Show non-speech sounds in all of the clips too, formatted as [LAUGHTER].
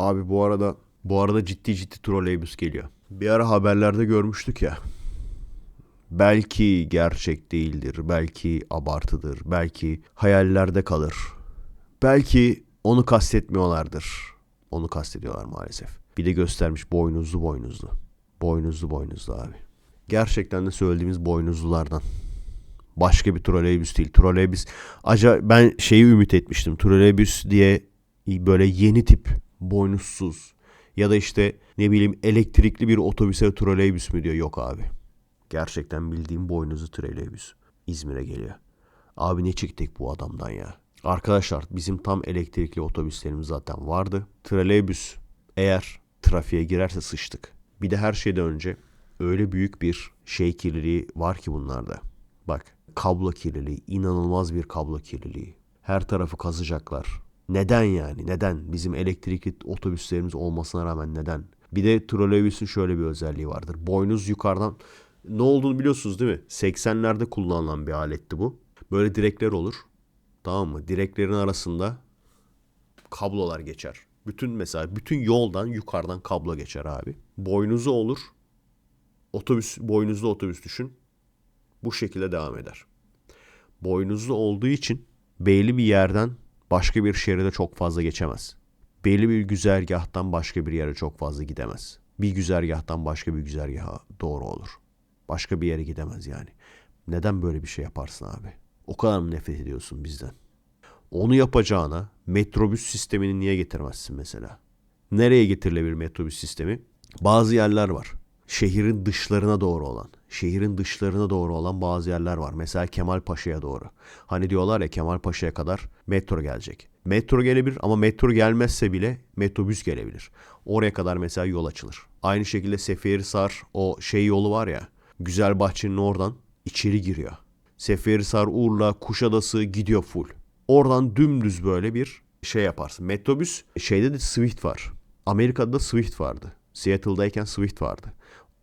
Abi bu arada bu arada ciddi ciddi troleybüs geliyor. Bir ara haberlerde görmüştük ya. Belki gerçek değildir, belki abartıdır, belki hayallerde kalır. Belki onu kastetmiyorlardır. Onu kastediyorlar maalesef. Bir de göstermiş boynuzlu boynuzlu. Boynuzlu boynuzlu abi. Gerçekten de söylediğimiz boynuzlulardan. Başka bir troleybüs değil. Troleybüs. Acaba ben şeyi ümit etmiştim. Troleybüs diye böyle yeni tip boynuzsuz ya da işte ne bileyim elektrikli bir otobüse troleybüs mü diyor. Yok abi. Gerçekten bildiğim boynuzlu troleybüs. İzmir'e geliyor. Abi ne çektik bu adamdan ya. Arkadaşlar bizim tam elektrikli otobüslerimiz zaten vardı. Troleybüs eğer trafiğe girerse sıçtık. Bir de her şeyden önce öyle büyük bir şey kirliliği var ki bunlarda. Bak kablo kirliliği, inanılmaz bir kablo kirliliği. Her tarafı kazacaklar. Neden yani? Neden? Bizim elektrikli otobüslerimiz olmasına rağmen neden? Bir de troleybüsün şöyle bir özelliği vardır. Boynuz yukarıdan ne olduğunu biliyorsunuz değil mi? 80'lerde kullanılan bir aletti bu. Böyle direkler olur. Tamam mı? Direklerin arasında kablolar geçer. Bütün mesela bütün yoldan yukarıdan kablo geçer abi. Boynuzu olur. Otobüs boynuzlu otobüs düşün. Bu şekilde devam eder. Boynuzlu olduğu için belli bir yerden başka bir şeride çok fazla geçemez. Belli bir güzergahtan başka bir yere çok fazla gidemez. Bir güzergahtan başka bir güzergaha doğru olur. Başka bir yere gidemez yani. Neden böyle bir şey yaparsın abi? O kadar mı nefret ediyorsun bizden? Onu yapacağına metrobüs sistemini niye getirmezsin mesela? Nereye getirilebilir metrobüs sistemi? Bazı yerler var. Şehrin dışlarına doğru olan, şehrin dışlarına doğru olan bazı yerler var. Mesela Kemalpaşa'ya doğru. Hani diyorlar ya Kemalpaşa'ya kadar metro gelecek. Metro gelebilir ama metro gelmezse bile metrobüs gelebilir. Oraya kadar mesela yol açılır. Aynı şekilde Seferihisar o şey yolu var ya. Güzelbahçe'nin oradan içeri giriyor. Seferihisar, Urla, Kuşadası gidiyor full. Oradan dümdüz böyle bir şey yaparsın. Metrobüs şeyde de Swift var. Amerika'da da Swift vardı. Seattle'dayken Swift vardı.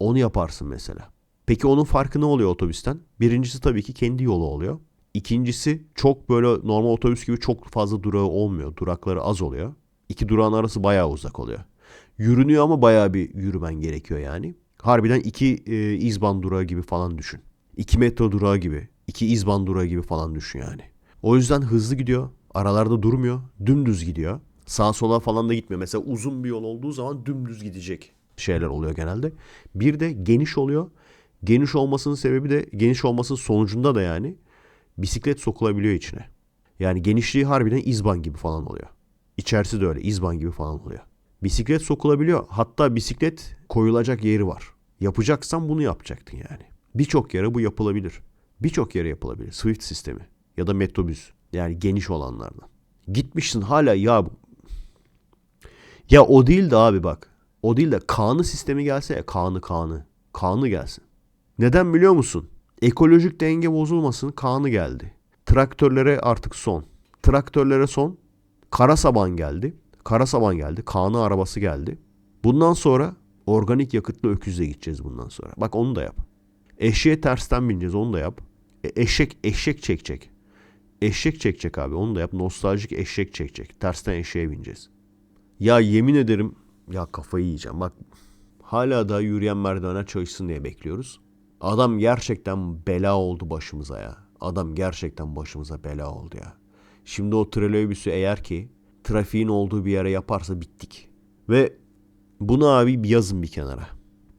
Onu yaparsın mesela. Peki onun farkı ne oluyor otobüsten? Birincisi tabii ki kendi yolu oluyor. İkincisi çok böyle normal otobüs gibi çok fazla durağı olmuyor. Durakları az oluyor. İki durağın arası bayağı uzak oluyor. Yürünüyor ama bayağı bir yürümen gerekiyor yani. Harbiden iki e, izban durağı gibi falan düşün. İki metro durağı gibi. iki izban durağı gibi falan düşün yani. O yüzden hızlı gidiyor. Aralarda durmuyor. Dümdüz gidiyor. Sağa sola falan da gitmiyor. Mesela uzun bir yol olduğu zaman dümdüz gidecek şeyler oluyor genelde. Bir de geniş oluyor. Geniş olmasının sebebi de geniş olmasının sonucunda da yani bisiklet sokulabiliyor içine. Yani genişliği harbiden izban gibi falan oluyor. İçerisi de öyle izban gibi falan oluyor. Bisiklet sokulabiliyor. Hatta bisiklet koyulacak yeri var. Yapacaksan bunu yapacaktın yani. Birçok yere bu yapılabilir. Birçok yere yapılabilir. Swift sistemi ya da metrobüs. Yani geniş olanlardan. Gitmişsin hala ya ya o değil de abi bak. O değil de kanı sistemi gelse ya kanı kanı. Kanı gelsin. Neden biliyor musun? Ekolojik denge bozulmasın kanı geldi. Traktörlere artık son. Traktörlere son. Kara saban geldi. Kara saban geldi. Kanı arabası geldi. Bundan sonra organik yakıtlı öküzle gideceğiz bundan sonra. Bak onu da yap. Eşeğe tersten bineceğiz onu da yap. E, eşek eşek çekecek. Eşek çekecek abi onu da yap. Nostaljik eşek çekecek. Tersten eşeğe bineceğiz. Ya yemin ederim ya kafayı yiyeceğim. Bak hala da yürüyen merdivenler çalışsın diye bekliyoruz. Adam gerçekten bela oldu başımıza ya. Adam gerçekten başımıza bela oldu ya. Şimdi o trolleybüsü eğer ki trafiğin olduğu bir yere yaparsa bittik. Ve bunu abi yazın bir kenara.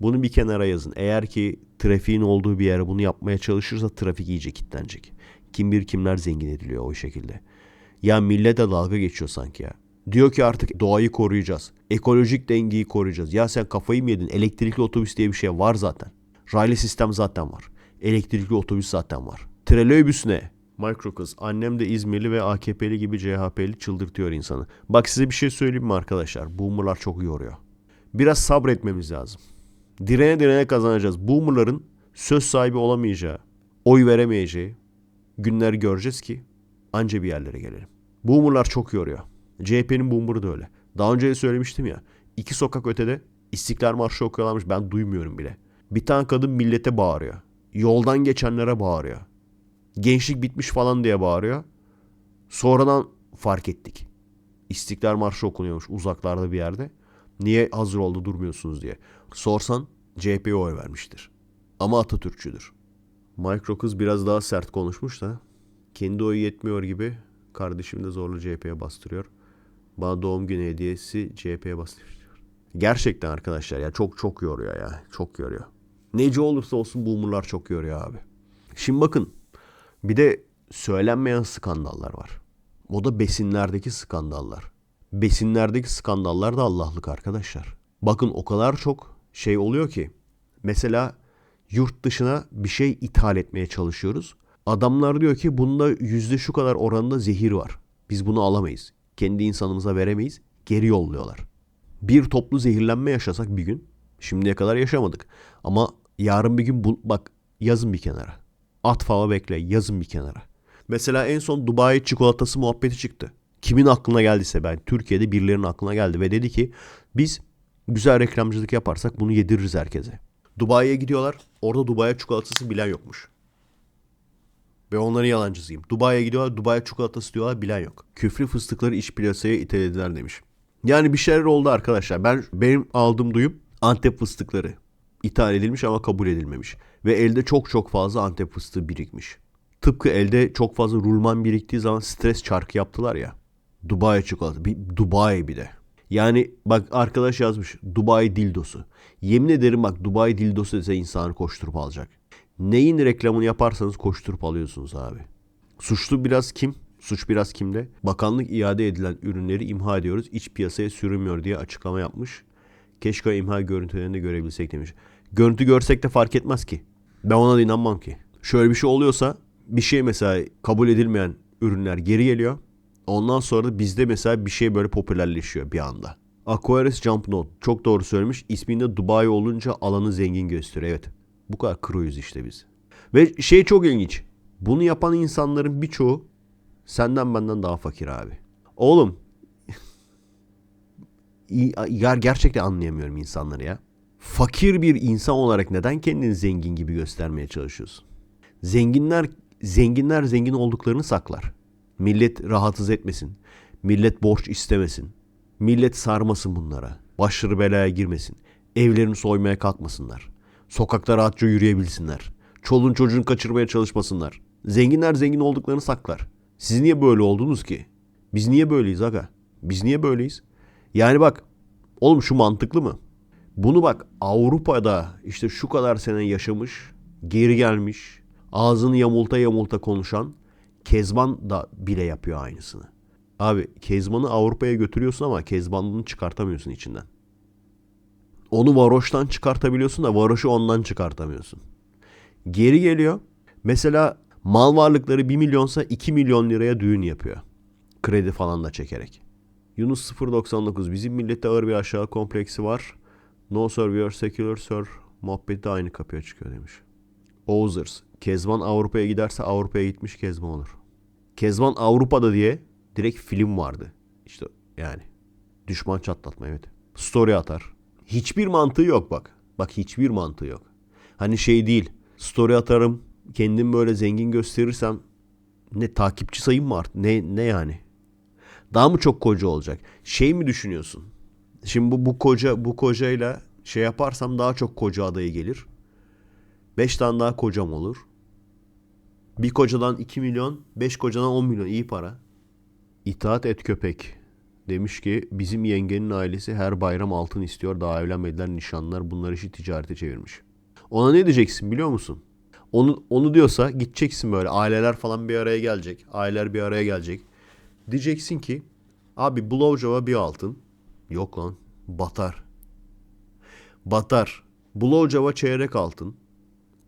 Bunu bir kenara yazın. Eğer ki trafiğin olduğu bir yere bunu yapmaya çalışırsa trafik iyice kilitlenecek. Kim bir kimler zengin ediliyor o şekilde. Ya millete dalga geçiyor sanki ya. Diyor ki artık doğayı koruyacağız. Ekolojik dengeyi koruyacağız. Ya sen kafayı mı yedin? Elektrikli otobüs diye bir şey var zaten. Raylı sistem zaten var. Elektrikli otobüs zaten var. Trolleybüs ne? Micro kız. Annem de İzmirli ve AKP'li gibi CHP'li çıldırtıyor insanı. Bak size bir şey söyleyeyim mi arkadaşlar? Boomerlar çok yoruyor. Biraz sabretmemiz lazım. Direne direne kazanacağız. Boomerların söz sahibi olamayacağı, oy veremeyeceği günler göreceğiz ki anca bir yerlere gelelim. Boomerlar çok yoruyor. CHP'nin boomer'ı da öyle. Daha önce de söylemiştim ya. iki sokak ötede İstiklal Marşı okuyorlarmış ben duymuyorum bile. Bir tane kadın millete bağırıyor. Yoldan geçenlere bağırıyor. Gençlik bitmiş falan diye bağırıyor. Sonradan fark ettik. İstiklal Marşı okunuyormuş uzaklarda bir yerde. Niye hazır oldu durmuyorsunuz diye. Sorsan CHP'ye oy vermiştir. Ama Atatürkçüdür. Micro kız biraz daha sert konuşmuş da kendi oyu yetmiyor gibi kardeşim de zorla CHP'ye bastırıyor. Bana doğum günü hediyesi CHP'ye bastırıyor. Gerçekten arkadaşlar ya çok çok yoruyor ya. Çok yoruyor. Nece olursa olsun boomerlar çok yoruyor abi. Şimdi bakın bir de söylenmeyen skandallar var. O da besinlerdeki skandallar. Besinlerdeki skandallar da Allah'lık arkadaşlar. Bakın o kadar çok şey oluyor ki. Mesela yurt dışına bir şey ithal etmeye çalışıyoruz. Adamlar diyor ki bunda yüzde şu kadar oranında zehir var. Biz bunu alamayız. Kendi insanımıza veremeyiz. Geri yolluyorlar. Bir toplu zehirlenme yaşasak bir gün. Şimdiye kadar yaşamadık. Ama yarın bir gün bu, bak yazın bir kenara. At fava bekle yazın bir kenara. Mesela en son Dubai çikolatası muhabbeti çıktı. Kimin aklına geldiyse ben Türkiye'de birilerinin aklına geldi ve dedi ki biz güzel reklamcılık yaparsak bunu yediririz herkese. Dubai'ye gidiyorlar. Orada Dubai çikolatası bilen yokmuş. Ve onların yalancısıyım. Dubai'ye gidiyorlar. Dubai çikolatası diyorlar bilen yok. Küfrü fıstıkları iç piyasaya itelediler demiş. Yani bir şeyler oldu arkadaşlar. Ben benim aldığım duyum Antep fıstıkları ithal edilmiş ama kabul edilmemiş. Ve elde çok çok fazla Antep fıstığı birikmiş. Tıpkı elde çok fazla rulman biriktiği zaman stres çarkı yaptılar ya. Dubai çikolatası. Bir Dubai bir de. Yani bak arkadaş yazmış Dubai dildosu. Yemin ederim bak Dubai dildosu dese insanı koşturup alacak. Neyin reklamını yaparsanız koşturup alıyorsunuz abi. Suçlu biraz kim? Suç biraz kimde? Bakanlık iade edilen ürünleri imha ediyoruz. İç piyasaya sürülmüyor diye açıklama yapmış. Keşke imha görüntülerini de görebilsek demiş. Görüntü görsek de fark etmez ki. Ben ona da inanmam ki. Şöyle bir şey oluyorsa bir şey mesela kabul edilmeyen ürünler geri geliyor. Ondan sonra da bizde mesela bir şey böyle popülerleşiyor bir anda. Aquarius Jump Note çok doğru söylemiş. İsminde Dubai olunca alanı zengin gösteriyor. Evet. Bu kadar kroyuz işte biz. Ve şey çok ilginç. Bunu yapan insanların birçoğu senden benden daha fakir abi. Oğlum [LAUGHS] ger gerçekten anlayamıyorum insanları ya. Fakir bir insan olarak neden kendini zengin gibi göstermeye çalışıyorsun? Zenginler zenginler zengin olduklarını saklar. Millet rahatsız etmesin. Millet borç istemesin. Millet sarmasın bunlara. Başları belaya girmesin. Evlerini soymaya kalkmasınlar. Sokakta rahatça yürüyebilsinler. Çoluğun çocuğunu kaçırmaya çalışmasınlar. Zenginler zengin olduklarını saklar. Siz niye böyle oldunuz ki? Biz niye böyleyiz aga? Biz niye böyleyiz? Yani bak oğlum şu mantıklı mı? Bunu bak Avrupa'da işte şu kadar sene yaşamış, geri gelmiş, ağzını yamulta yamulta konuşan Kezban da bile yapıyor aynısını. Abi Kezban'ı Avrupa'ya götürüyorsun ama Kezban'ını çıkartamıyorsun içinden. Onu varoştan çıkartabiliyorsun da varoşu ondan çıkartamıyorsun. Geri geliyor. Mesela mal varlıkları 1 milyonsa 2 milyon liraya düğün yapıyor. Kredi falan da çekerek. Yunus 099 bizim millette ağır bir aşağı kompleksi var. No sir secular sir muhabbeti de aynı kapıya çıkıyor demiş. Oğuzers. Kezban Avrupa'ya giderse Avrupa'ya gitmiş Kezban olur. Kezban Avrupa'da diye direkt film vardı. İşte yani. Düşman çatlatma evet. Story atar. Hiçbir mantığı yok bak. Bak hiçbir mantığı yok. Hani şey değil. Story atarım. Kendim böyle zengin gösterirsem ne takipçi sayım mı art? Ne, ne yani? Daha mı çok koca olacak? Şey mi düşünüyorsun? Şimdi bu, bu koca bu kocayla şey yaparsam daha çok koca adayı gelir. 5 tane daha kocam olur. Bir kocadan 2 milyon, 5 kocadan 10 milyon iyi para. İtaat et köpek. Demiş ki bizim yengenin ailesi her bayram altın istiyor. Daha evlenmediler nişanlar bunlar işi ticarete çevirmiş. Ona ne diyeceksin biliyor musun? Onu, onu diyorsa gideceksin böyle aileler falan bir araya gelecek. Aileler bir araya gelecek. Diyeceksin ki abi blowjob'a bir altın. Yok lan batar. Batar. Blowjob'a çeyrek altın.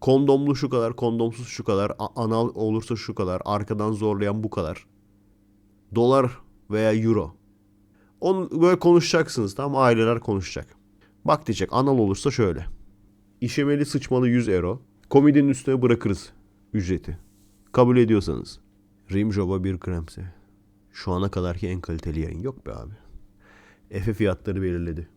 Kondomlu şu kadar, kondomsuz şu kadar, anal olursa şu kadar, arkadan zorlayan bu kadar. Dolar veya euro. Onu böyle konuşacaksınız tamam Aileler konuşacak. Bak diyecek anal olursa şöyle. İşemeli sıçmalı 100 euro. Komedinin üstüne bırakırız ücreti. Kabul ediyorsanız. Rimjob'a bir kremse. Şu ana kadarki en kaliteli yayın yok be abi. Efe fiyatları belirledi.